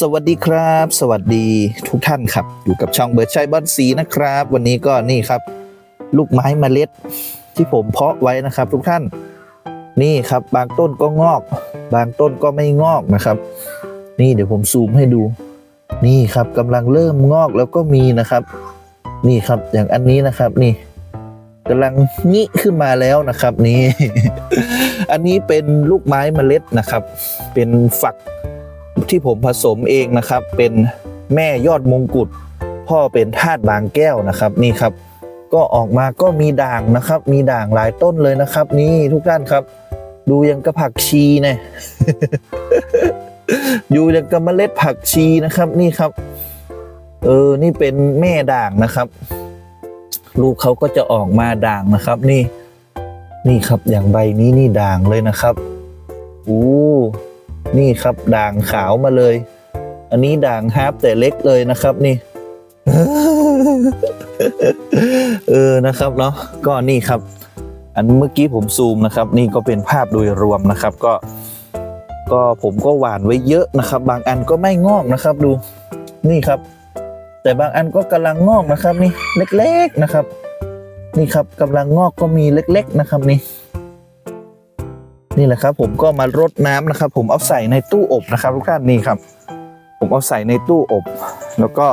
สวัสดีครับ สวัสดีทุกท่านครับ อยู่กับช่องเบิร์ดชัยบอนสีนะครับ วันนี้ก็นี่ครับ ลูกไม้เมล็ดที่ผมเพาะไว้นะครับ ทุกท่านนี่ครับ บางต้นก็งอก บางต้นก็ไม่งอกนะครับ นี่เดี๋ยวผมซูมให้ดู นี่ครับกำลังเริ่มงอกแล้วก็มีนะครับ นี่ครับอย่างอันนี้นะครับนี่กำลังงิขึ้นมาแล้วนะครับนี่ อันนี้เป็นลูกไม้เมล็ดนะครับ เป็นฝัก ที่ผมผสมเองนะครับ เป็นแม่ยอดมงกุฎพ่อเป็นธาตุบางแก้วนะครับนี่ครับ ก็ออกมาก็มีด่างนะครับ มีด่างหลายต้นเลยนะครับ นี่ทุกท่านครับ ดูยังกระผักชีเนี่ยอยู่ยังกระเมล็ดผักชีนะครับนี่ครับ เออนี่เป็นแม่ด่างนะครับลูกเขาก็จะออกมาด่างนะครับ นี่ นี่ครับอย่างใบนี้นี่ด่างเลยนะครับอู้ นี่ครับด่างขาวมาเลย อันนี้ด่างฮาร์ปแต่เล็กเลยนะครับนี่ เออนะครับเนาะก็นี่ครับ อันเมื่อกี้ผมซูมนะครับ นี่ก็เป็นภาพโดยรวมนะครับ ก็ ก็ผมก็หวานไว้เยอะนะครับ บางอันก็ไม่งอกนะครับ ดู นี่ครับ แต่บางอันก็กำลังงอกนะครับ นี่เล็ก ๆนะครับ นี่ครับกำลังงอกก็มีเล็ก ๆ นะครับนี่ นี่แหละครับผมก็มารดน้ำนะครับ ผมเอาใส่ในตู้อบนะครับ ทุกท่านนี่ครับ ผมเอาใส่ในตู้อบ แล้วก็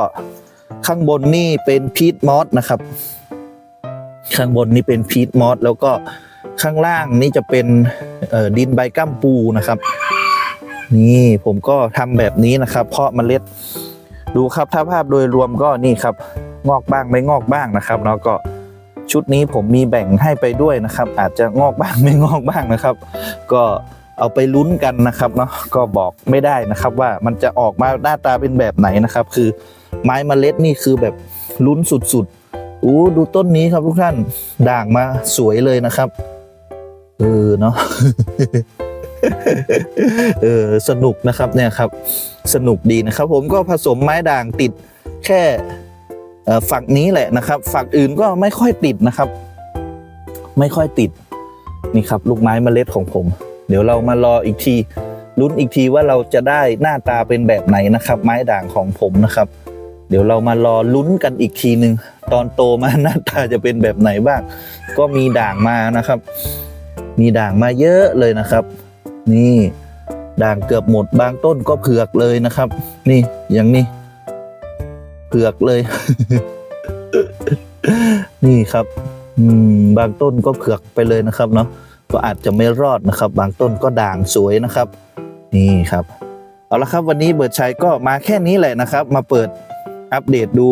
ข้างบนนี่เป็นพีทมอสนะครับ ข้างบนนี่เป็นพีทมอสแล้วก็ข้างล่างนี่จะเป็นดินใบก้ามปูนะครับ นี่ผมก็ทำแบบนี้นะครับ เพาะเมล็ดดูครับถ้าภาพโดยรวมก็นี่ครับ งอกบ้างไม่งอกบ้างนะครับแล้วก็ ชุดนี้ผมมีแบ่งให้ไปด้วยนะครับ อาจจะงอกบ้างไม่งอกบ้างนะครับ ก็เอาไปลุ้นกันนะครับเนาะก็บอกไม่ได้นะครับว่ามันจะออกมาหน้าตาเป็นแบบไหนนะครับ คือไม้เมล็ดนี่คือแบบลุ้นสุดๆอู้ดูต้นนี้ครับทุกท่านด่างมาสวยเลยนะครับเออเนาะเออสนุกนะครับเนี่ยครับ สนุกดีนะครับ ผมก็ผสมไม้ด่างติดแค่ ฝักนี้แหละนะครับ ฝักอื่นก็ไม่ค่อยติดนะครับ ไม่ค่อยติดนี่ครับ ลูกไม้เมล็ดของผม เดี๋ยวเรามารออีกทีลุ้นอีกทีว่าเราจะได้หน้าตาเป็นแบบไหนนะครับ ไม้ด่างของผมนะครับ เดี๋ยวเรามารอลุ้นกันอีกทีหนึ่งตอนโตมาหน้าตาจะเป็นแบบไหนบ้าง ก็มีด่างมานะครับ มีด่างมาเยอะเลยนะครับ นี่ด่างเกือบหมดบางต้นก็เผือกเลยนะครับ นี่อย่างนี้ เผือกเลย นี่ครับบางต้นก็เผือกไปเลยนะครับเนาะก็อาจจะไม่รอดนะครับ บางต้นก็ด่างสวยนะครับ นี่ครับเอาละครับวันนี้เบิร์ดชัยก็มาแค่นี้แหละนะครับ มาเปิดอัปเดตดู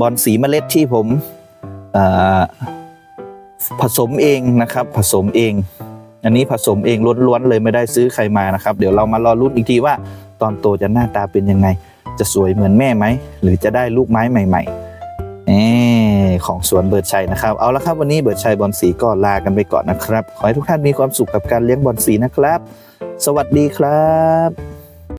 บอลสีเมล็ดที่ผมผสมเองนะครับ ผสมเอง อันนี้ผสมเองล้วนๆเลยไม่ได้ซื้อใครมานะครับ เดี๋ยวเรามารอรุ่นอีกทีว่า ตอนโตจะหน้าตาเป็นยังไง จะสวยเหมือนแม่ไหม หรือจะได้ลูกไม้ใหม่ๆเออของสวนเบิร์ดชัยนะครับ เอาละครับวันนี้เบิร์ดชัยบอลสีก็ลากันไปก่อนนะครับ ขอให้ทุกท่านมีความสุขกับการเลี้ยงบอลสีนะครับ สวัสดีครับ